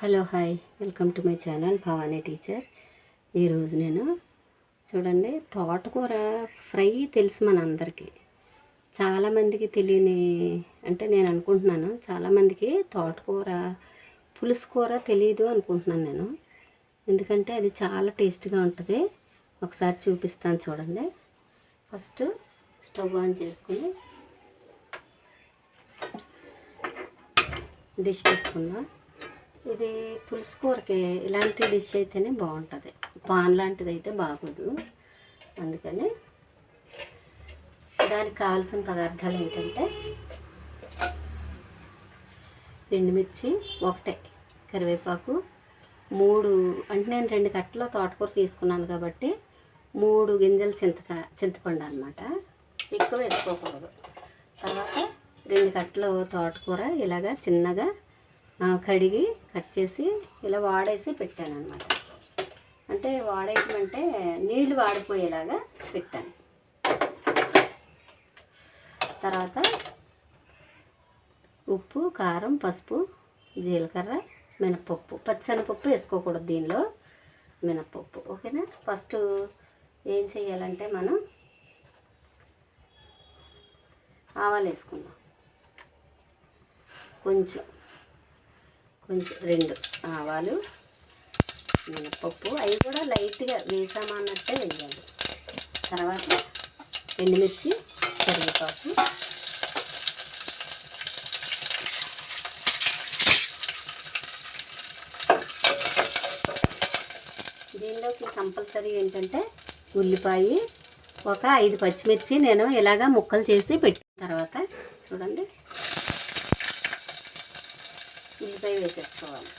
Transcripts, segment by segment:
Hello hi welcome to my channel Bhavani teacher. ఈరోజు నేను చూడండి తోటకూర ఫ్రై తెలుసు మన అందరికీ చాలామందికి తెలియని అంటే నేను అనుకుంటున్నాను చాలామందికి తోటకూర పులుసు కూర తెలియదు అనుకుంటున్నాను నేను. ఎందుకంటే అది చాలా టేస్ట్గా ఉంటుంది. ఒకసారి చూపిస్తాను చూడండి. ఫస్ట్ స్టవ్ ఆన్ చేసుకుని డిష్ పెట్టుకుందాం. ఇది పులుసు కూరకి ఇలాంటి డిష్ అయితేనే బాగుంటుంది. పాన్ లాంటిది అయితే బాగోదు. అందుకని దానికి కావాల్సిన పదార్థాలు ఏంటంటే ఎండుమిర్చి ఒకటే కరివేపాకు మూడు అంటే నేను రెండు కట్టలు తోటకూర తీసుకున్నాను కాబట్టి మూడు గింజలు చింతక చింతపండు అనమాట ఎక్కువ వేసుకోకూడదు. తర్వాత రెండు కట్టలు తోటకూర ఇలాగా చిన్నగా కడిగి కట్ చేసి ఇలా వాడేసి పెట్టాను అనమాట అంటే వాడేయటం అంటే వాడిపోయేలాగా పెట్టాను. తర్వాత ఉప్పు కారం పసుపు జీలకర్ర మినపప్పు. పచ్చిశనగపప్పు వేసుకోకూడదు దీనిలో మినపప్పు. ఓకేనా? ఫస్ట్ ఏం చేయాలంటే మనం ఆవాలు వేసుకుందాం. కొంచెం కొంచెం రెండు ఆవాలు మినపప్పు. అవి కూడా లైట్గా వేసామన్నట్టే వేయాలి. తర్వాత ఎండుమిర్చి కరివేపాకు. దీనిలోకి కంపల్సరీ ఏంటంటే ఉల్లిపాయ ఒక ఐదు పచ్చిమిర్చి. నేను ఇలాగా ముక్కలు చేసి పెట్టిన తర్వాత చూడండి. ఉల్లిపాయ వేసేసుకోవాలి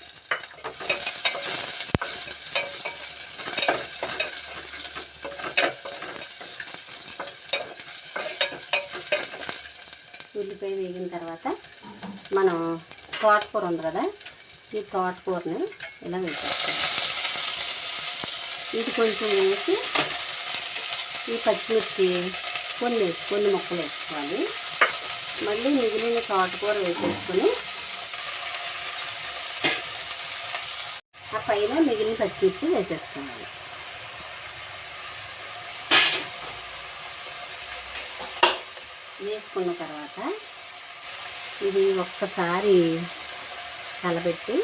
ఉల్లిపాయ వేగిన తర్వాత మనం తోటకూర ఉంది కదా ఈ తోటకూరని ఇలా వేసేస్తాం. ఇది కొంచెం వేసి ఈ పచ్చిమిర్చి కొన్ని కొన్ని ముక్కలు వేసుకోవాలి. మళ్ళీ మిగిలిన తోటకూర వేసేసుకొని ఆ పైన మిగిలిన పచ్చిమిర్చి వేసేసుకోవాలి. వేసుకున్న తర్వాత ఇది ఒక్కసారి కలబెట్టి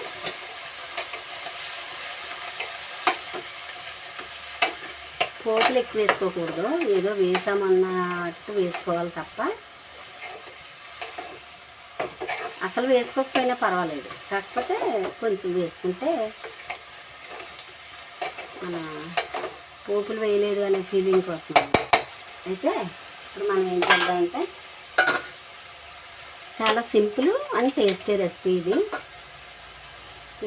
పోపులు ఎక్కువ వేసుకోకూడదు. ఏదో వేసామన్నట్టు వేసుకోవాలి తప్ప అసలు వేసుకోకపోయినా పర్వాలేదు. కాకపోతే కొంచెం వేసుకుంటే మన పోపులు వేయలేదు అనే ఫీలింగ్ కోసం అయితే ఇప్పుడు మనం ఏం చేద్దామంటే చాలా సింపుల్ అండ్ టేస్టీ రెసిపీ ఇది.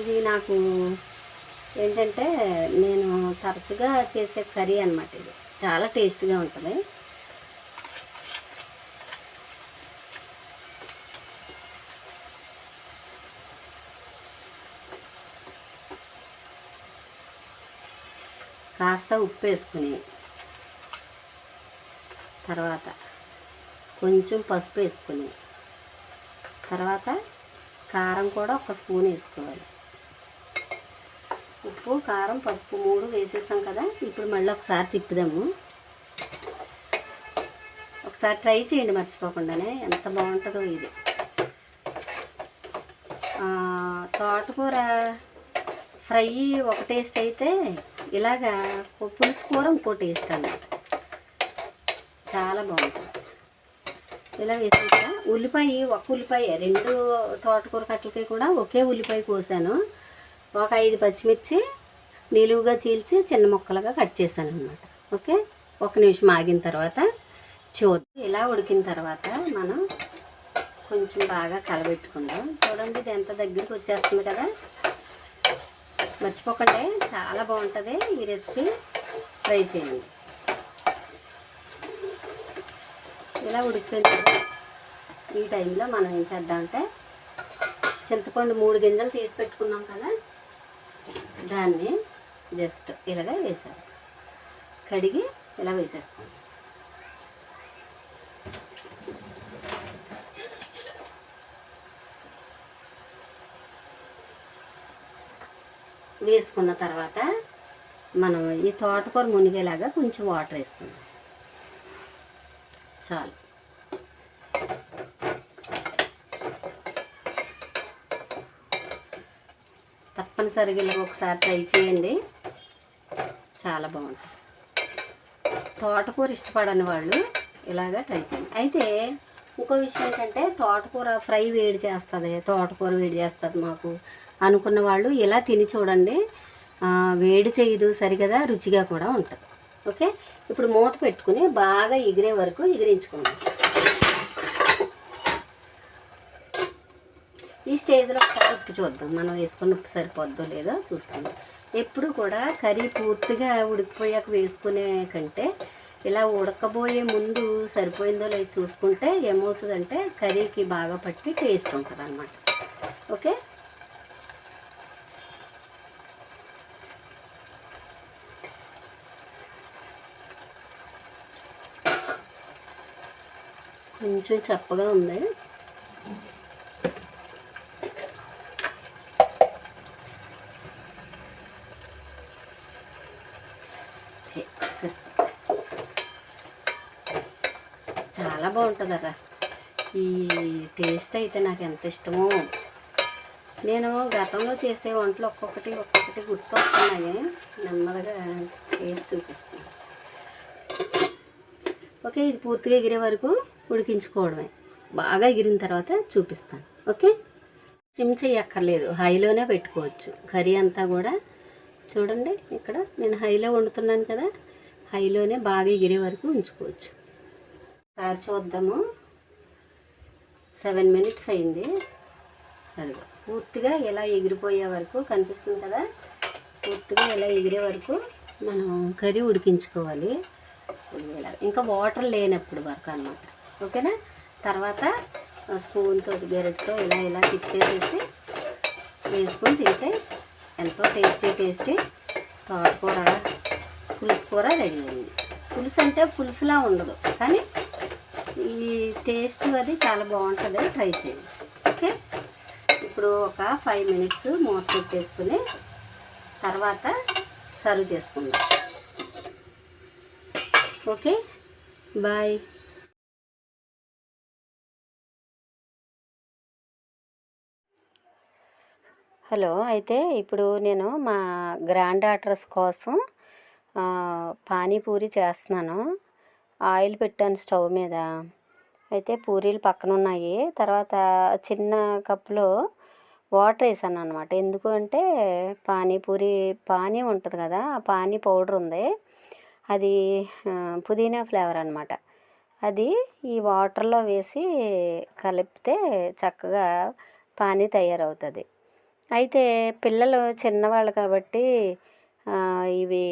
ఇది నాకు ఏంటంటే నేను తరచుగా చేసే కర్రీ అనమాట ఇది. చాలా టేస్ట్గా ఉంటుంది. కాస్త ఉప్పు వేసుకుని తర్వాత కొంచెం పసుపు వేసుకుని. తర్వాత కారం కూడా ఒక స్పూన్ వేసుకోవాలి. ఉప్పు కారం పసుపు మూడు వేసేసాం కదా ఇప్పుడు మళ్ళీ ఒకసారి తిప్పుదాము. ఒకసారి ట్రై చేయండి మర్చిపోకుండానే ఎంత బాగుంటుందో ఇది. తోటకూర ఫ్రై ఒక టేస్ట్ అయితే ఇలాగా పులుసు కూర ఇంకో టేస్ట్ అన్నమాట. చాలా బాగుంటుంది. ఇలా వేసాక ఉల్లిపాయ ఒక ఉల్లిపాయ రెండు తోటకూర కట్టలకి కూడా ఒకే ఉల్లిపాయ కోసాను. ఒక ఐదు పచ్చిమిర్చి నిలువుగా చీల్చి చిన్న ముక్కలుగా కట్ చేశాను అనమాట ఓకే? ఒక నిమిషం ఆగిన తర్వాత చూద్దాం. ఇలా ఉడికిన తర్వాత మనం కొంచెం బాగా కలబెట్టుకుందాం. చూడండి ఇది ఎంత దగ్గరికి వచ్చేస్తుంది కదా? మర్చిపోకండి. చాలా బాగుంటుంది ఈ రెసిపీ. ట్రై చేయండి. ఇలా ఉడికిపోయింది ఈ టైంలో మనం ఏం చేద్దామంటే చింతపండు మూడు గింజలు తీసి పెట్టుకున్నాం కదా. దాన్ని జస్ట్ ఇలాగ వేసాను కడిగి ఇలా వేసేస్తాం. వేసుకున్న తర్వాత మనం ఈ తోటకూర మునిగేలాగా కొంచెం వాటర్ వేసుకుందాం. చాలు. తప్పనిసరిగా ఇలా ఒకసారి ట్రై చేయండి. చాలా బాగుంటుంది. తోటకూర ఇష్టపడని వాళ్ళు ఇలాగా ట్రై చేయండి. అయితే ఇంకో విషయం ఏంటంటే తోటకూర ఫ్రై వేడి చేస్తుంది. తోటకూర వేడి చేస్తుంది మాకు. అనుకున్న వాళ్ళు ఇలా తిని చూడండి. వేడి చేయదు సరిగదా రుచిగా కూడా ఉంటుంది. ఓకే? ఇప్పుడు మూత పెట్టుకుని బాగా ఎగిరే వరకు ఎగిరించుకుందాం. ఈ స్టేజ్లో ఒకసారి ఉప్పు చూద్దాం. మనం వేసుకున్న ఉప్పు సరిపోద్దో లేదో చూసుకుందాం ఎప్పుడు కూడా కర్రీ పూర్తిగా ఉడికిపోయాక వేసుకునే కంటే ఇలా ఉడకబోయే ముందు సరిపోయిందో లేదో చూసుకుంటే ఏమవుతుందంటే కర్రీకి బాగా పట్టి టేస్ట్ ఉంటుంది అనమాట ఓకే? కొంచెం చప్పగా ఉంది. చాలా బాగుంటుందరా. ఈ టేస్ట్ అయితే నాకు ఎంత ఇష్టమో. నేను గతంలో చేసే వంటలు ఒక్కొక్కటి ఒక్కొక్కటి గుర్తొస్తున్నాయి. నెమ్మదిగా చేసి చూపిస్తాను. ఓకే? ఇది పూర్తిగా ఎగిరే వరకు ఉడికించుకోవడమే. బాగా ఎగిరిన తర్వాత చూపిస్తాను. ఓకే? సిమ్ చేయక్కర్లేదు. హైలోనే పెట్టుకోవచ్చు. కర్రీ అంతా కూడా చూడండి ఇక్కడ. నేను హైలో వండుతున్నాను కదా. హైలోనే బాగా ఎగిరే వరకు ఉంచుకోవచ్చు. సార్ చూద్దాము. సెవెన్ మినిట్స్ అయింది. అదిగో. పూర్తిగా ఇలా ఎగిరిపోయే వరకు కనిపిస్తుంది కదా. పూర్తిగా ఇలా ఎగిరే వరకు మనం కర్రీ ఉడికించుకోవాలి. ఇంకా వాటర్ లేనప్పుడు వరకు అనమాట ఓకేనా? తర్వాత స్పూన్తో గెరెట్తో ఇలా ఇలా తిప్పేసేసి వేసుకొని తింటే ఎంతో టేస్టీ టేస్టీ తోటకూర పులుసు కూర రెడీ అయింది. పులుసు అంటే పులుసులా ఉండదు కానీ ఈ టేస్ట్ అది చాలా బాగుంటుంది ట్రై చేయండి. ఓకే? ఇప్పుడు ఒక ఫైవ్ మినిట్స్ మూత పెట్టేసుకుని తర్వాత సర్వ్ చేసుకుందాం. ఓకే? బాయ్. హలో అయితే ఇప్పుడు నేను మా గ్రాండ్ డాటర్స్ కోసం ఆ, పానీపూరి చేస్తున్నాను. ఆయిల్ పెట్టాను స్టవ్ మీద. అయితే పూరీలు పక్కన ఉన్నాయి. తర్వాత చిన్న కప్లో వాటర్ వేసాను అనమాట ఎందుకు అంటే పానీపూరి పానీ ఉంటుంది కదా ఆ పానీ పౌడర్ ఉంది. అది పుదీనా ఫ్లేవర్ అనమాట అది ఈ వాటర్లో వేసి కలిపితే చక్కగా పానీ తయారవుతుంది. అయితే పిల్లలు చిన్నవాళ్ళు కాబట్టి ఇవి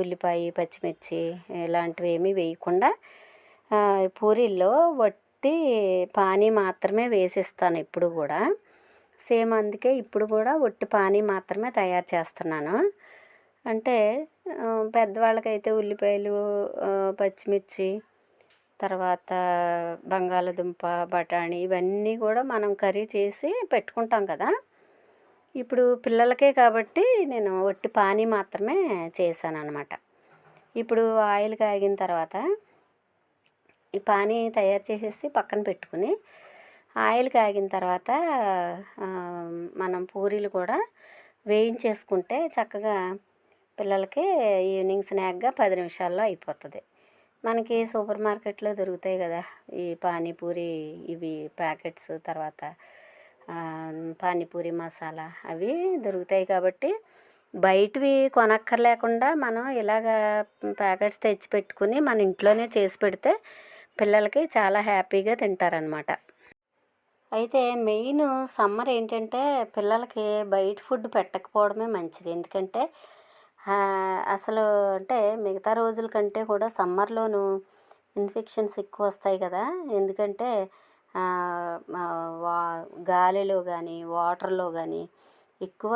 ఉల్లిపాయ పచ్చిమిర్చి ఇలాంటివి ఏమీ వేయకుండా పూరీల్లో వట్టి పానీ మాత్రమే వేసిస్తాను ఇప్పుడు కూడా. సేమ్ అందుకే ఇప్పుడు కూడా ఒట్టి పానీ మాత్రమే తయారు చేస్తున్నాను. అంటే పెద్దవాళ్ళకైతే ఉల్లిపాయలు పచ్చిమిర్చి తర్వాత బంగాళదుంప బఠానీ ఇవన్నీ కూడా మనం కర్రీ చేసి పెట్టుకుంటాం కదా. ఇప్పుడు పిల్లలకే కాబట్టి నేను ఒట్టి పానీ మాత్రమే చేశాను అనమాట ఇప్పుడు ఆయిల్ కాగిన తర్వాత ఈ పానీ తయారు చేసేసి పక్కన పెట్టుకుని ఆయిల్ కాగిన తర్వాత మనం పూరీలు కూడా వేయించేసుకుంటే చక్కగా పిల్లలకి ఈవినింగ్ స్నాక్గా పది నిమిషాల్లో అయిపోతుంది. మనకి సూపర్ మార్కెట్లో దొరుకుతాయి కదా ఈ పానీపూరి ఇవి ప్యాకెట్స్ తర్వాత పానీపూరి మసాలా అవి దొరుకుతాయి కాబట్టి బయటవి కొనక్కర్లేకుండా మనం ఇలాగ ప్యాకెట్స్ తెచ్చి పెట్టుకుని మన ఇంట్లోనే చేసి పెడితే పిల్లలకి చాలా హ్యాపీగా తింటారనమాట అయితే మెయిన్ సమ్మర్ ఏంటంటే పిల్లలకి బయట ఫుడ్ పెట్టకపోవడమే మంచిది. ఎందుకంటే అసలు అంటే మిగతా రోజుల కంటే కూడా సమ్మర్లోను ఇన్ఫెక్షన్స్ ఎక్కువ వస్తాయి కదా. ఎందుకంటే వా గాలిలో కానీ వాటర్లో కానీ ఎక్కువ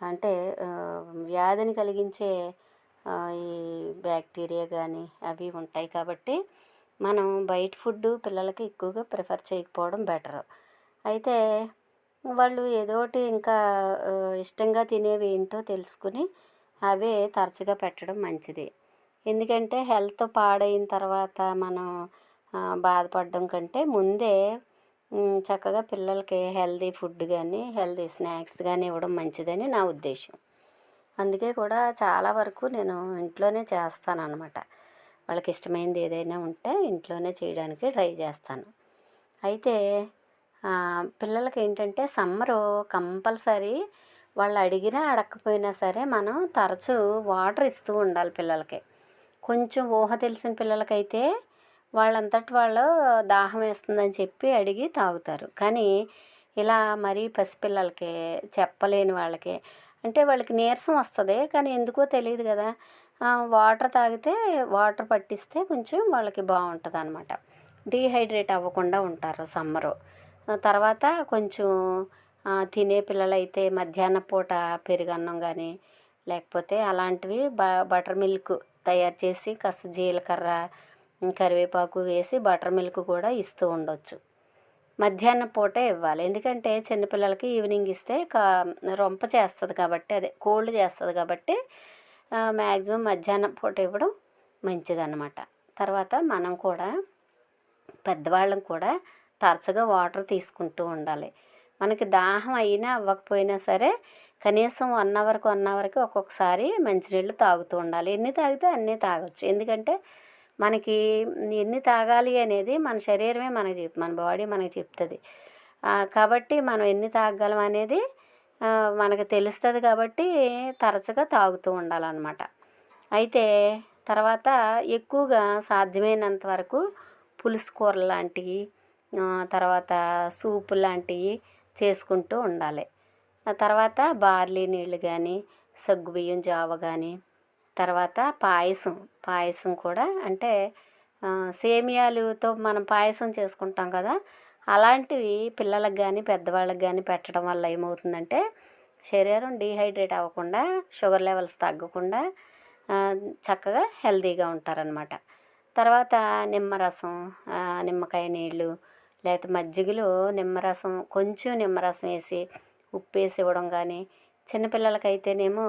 అంటే వ్యాధిని కలిగించే ఈ బ్యాక్టీరియా కానీ అవి ఉంటాయి కాబట్టి మనం బయట ఫుడ్ పిల్లలకి ఎక్కువగా ప్రిఫర్ చేయకపోవడం బెటర్. అయితే వాళ్ళు ఏదో ఒకటి ఇంకా ఇష్టంగా తినేవి ఏంటో తెలుసుకుని అవే తరచుగా పెట్టడం మంచిది. ఎందుకంటే హెల్త్ పాడైన తర్వాత మనం బాధపడడం కంటే ముందే చక్కగా పిల్లలకి హెల్తీ ఫుడ్ కానీ హెల్దీ స్నాక్స్ కానీ ఇవ్వడం మంచిదని నా ఉద్దేశం. అందుకే కూడా చాలా వరకు నేను ఇంట్లోనే చేస్తాను అనమాట వాళ్ళకి ఇష్టమైనది ఏదైనా ఉంటే ఇంట్లోనే చేయడానికి ట్రై చేస్తాను. అయితే పిల్లలకి ఏంటంటే సమ్మరు కంపల్సరీ వాళ్ళు అడిగినా అడగకపోయినా సరే మనం తరచూ వాటర్ ఇస్తూ ఉండాలి పిల్లలకి. కొంచెం ఊహ తెలిసిన పిల్లలకైతే వాళ్ళంతటి వాళ్ళు దాహం వేస్తుందని చెప్పి అడిగి తాగుతారు. కానీ ఇలా మరీ పసిపిల్లలకి చెప్పలేని వాళ్ళకి అంటే వాళ్ళకి నీరసం వస్తుంది కానీ ఎందుకో తెలియదు కదా. వాటర్ తాగితే వాటర్ పట్టిస్తే కొంచెం వాళ్ళకి బాగుంటుంది అనమాట డీహైడ్రేట్ అవ్వకుండా ఉంటారు సమ్మరు. తర్వాత కొంచెం తినే పిల్లలైతే మధ్యాహ్న పూట పెరుగన్నం కానీ లేకపోతే అలాంటివి బ బటర్ మిల్క్ తయారు చేసి కాస్త జీలకర్ర కరివేపాకు వేసి బటర్ మిల్క్ కూడా ఇస్తూ ఉండొచ్చు. మధ్యాహ్నం పూటే ఇవ్వాలి. ఎందుకంటే చిన్నపిల్లలకి ఈవినింగ్ ఇస్తే కా రొంప చేస్తుంది కాబట్టి అదే కోల్డ్ చేస్తుంది కాబట్టి మ్యాక్సిమం మధ్యాహ్నం పూట ఇవ్వడం మంచిదన్నమాట. తర్వాత మనం కూడా పెద్దవాళ్ళం కూడా తరచుగా వాటర్ తీసుకుంటూ ఉండాలి. మనకి దాహం అయినా అవ్వకపోయినా సరే కనీసం వన్ అవర్కి వన్ అవర్కి ఒక్కొక్కసారి మంచినీళ్ళు తాగుతూ ఉండాలి. ఎన్ని తాగితే అన్నీ తాగొచ్చు. ఎందుకంటే మనకి ఎన్ని తాగాలి అనేది మన శరీరమే మనకు చెప్ మన బాడీ మనకు చెప్తుంది. కాబట్టి మనం ఎన్ని తాగగలం అనేది మనకు తెలుస్తుంది కాబట్టి తరచుగా తాగుతూ ఉండాలన్నమాట. అయితే తర్వాత ఎక్కువగా సాధ్యమైనంత వరకు పులుసు కూర లాంటివి తర్వాత సూపు లాంటివి చేసుకుంటూ ఉండాలి. ఆ తర్వాత బార్లీ నీళ్ళు కానీ సగ్గుబియ్యం జావ కానీ తర్వాత పాయసం. పాయసం కూడా అంటే సేమియాలతో మనం పాయసం చేసుకుంటాం కదా అలాంటివి పిల్లలకు కానీ పెద్దవాళ్ళకి కానీ పెట్టడం వల్ల ఏమవుతుందంటే శరీరం డీహైడ్రేట్ అవ్వకుండా షుగర్ లెవెల్స్ తగ్గకుండా చక్కగా హెల్తీగా ఉంటారనమాట తర్వాత నిమ్మరసం నిమ్మకాయ నీళ్ళు లేకపోతే మజ్జిగలో నిమ్మరసం కొంచెం నిమ్మరసం వేసి ఉప్పు వేసి ఇవ్వడం కానీ చిన్నపిల్లలకైతేనేమో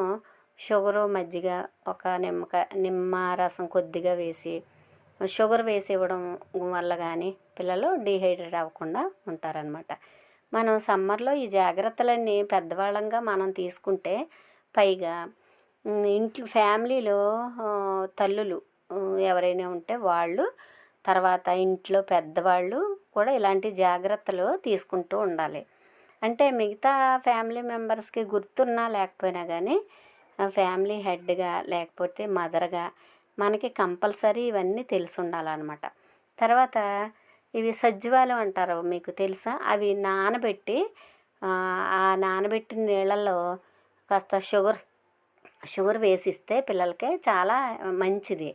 షుగరు మజ్జిగ ఒక నిమ్మకాయ నిమ్మ రసం కొద్దిగా వేసి షుగర్ వేసి ఇవ్వడం వల్ల కానీ పిల్లలు డిహైడ్రేట్ అవ్వకుండా ఉంటారనమాట మనం సమ్మర్లో ఈ జాగ్రత్తలన్నీ పెద్దవాళ్ళంగా మనం తీసుకుంటే పైగా ఇంట్లో ఫ్యామిలీలో తల్లులు ఎవరైనా ఉంటే వాళ్ళు తర్వాత ఇంట్లో పెద్దవాళ్ళు కూడా ఇలాంటి జాగ్రత్తలు తీసుకుంటూ ఉండాలి. అంటే మిగతా ఫ్యామిలీ మెంబర్స్కి గుర్తున్నా లేకపోయినా కానీ ఫ్యామిలీ హెడ్గా లేకపోతే మదర్గా మనకి కంపల్సరీ ఇవన్నీ తెలిసి ఉండాలన్నమాట. తర్వాత ఇవి సజ్జువాలు అంటారు మీకు తెలుసా? అవి నానబెట్టి ఆ, నానబెట్టిన నీళ్ళల్లో కాస్త షుగర్ షుగర్ వేసిస్తే పిల్లలకి చాలా మంచిది.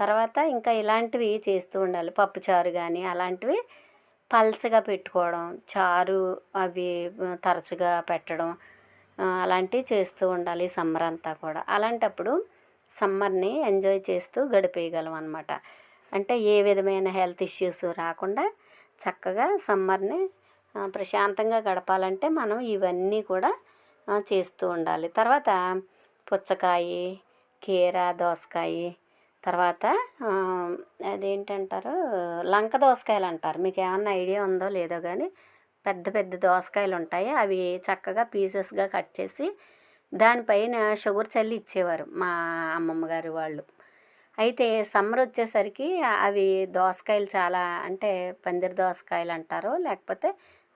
తర్వాత ఇంకా ఇలాంటివి చేస్తూ ఉండాలి. పప్పుచారు కానీ అలాంటివి పల్చగా పెట్టుకోవడం చారు అవి తరచుగా పెట్టడం అలాంటివి చేస్తూ ఉండాలి సమ్మర్ అంతా కూడా. అలాంటప్పుడు సమ్మర్ని ఎంజాయ్ చేస్తూ గడిపేయగలం అనమాట అంటే ఏ విధమైన హెల్త్ ఇష్యూస్ రాకుండా చక్కగా సమ్మర్ని ప్రశాంతంగా గడపాలంటే మనం ఇవన్నీ కూడా చేస్తూ ఉండాలి. తర్వాత పుచ్చకాయ కీర దోసకాయ తర్వాత అదేంటంటారు? లంక దోసకాయలు అంటారు మీకు ఏమన్నా ఐడియా ఉందో లేదో కానీ పెద్ద పెద్ద దోసకాయలు ఉంటాయి అవి చక్కగా పీసెస్గా కట్ చేసి దానిపైన షుగర్ చల్లి ఇచ్చేవారు మా అమ్మమ్మ గారు వాళ్ళు. అయితే సమ్మర్ వచ్చేసరికి అవి దోసకాయలు చాలా అంటే పందిరి దోసకాయలు అంటారు లేకపోతే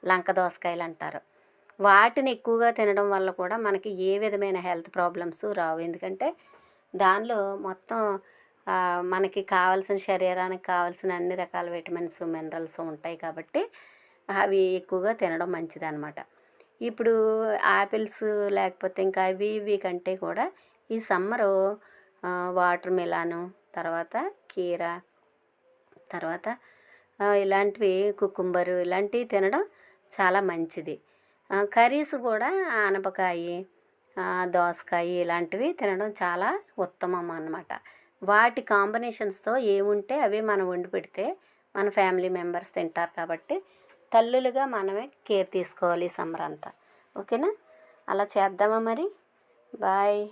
లంక దోసకాయలు అంటారు వాటిని ఎక్కువగా తినడం వల్ల కూడా మనకి ఏ విధమైన హెల్త్ ప్రాబ్లమ్స్ రావు. ఎందుకంటే దానిలో మొత్తం మనకి కావాల్సిన శరీరానికి కావాల్సిన అన్ని రకాల విటమిన్స్ మినరల్స్ ఉంటాయి కాబట్టి అవి ఎక్కువగా తినడం మంచిది అనమాట ఇప్పుడు యాపిల్స్ లేకపోతే ఇంకా అవి ఇవి కంటే కూడా ఈ సమ్మరు వాటర్ మిలాను తర్వాత కీర తర్వాత ఇలాంటివి కుకుంబరు ఇలాంటివి తినడం చాలా మంచిది. కర్రీస్ కూడా ఆనపకాయ దోసకాయ ఇలాంటివి తినడం చాలా ఉత్తమం అన్నమాట. వాటి కాంబినేషన్స్తో ఏముంటే అవి మనం వండి పెడితే మన ఫ్యామిలీ మెంబర్స్ తింటారు కాబట్టి తల్లులుగా మనమే కేర్ తీసుకోవాలి సమ్మర్ అంతా. ఓకేనా? అలా చేద్దామా మరి? బాయ్.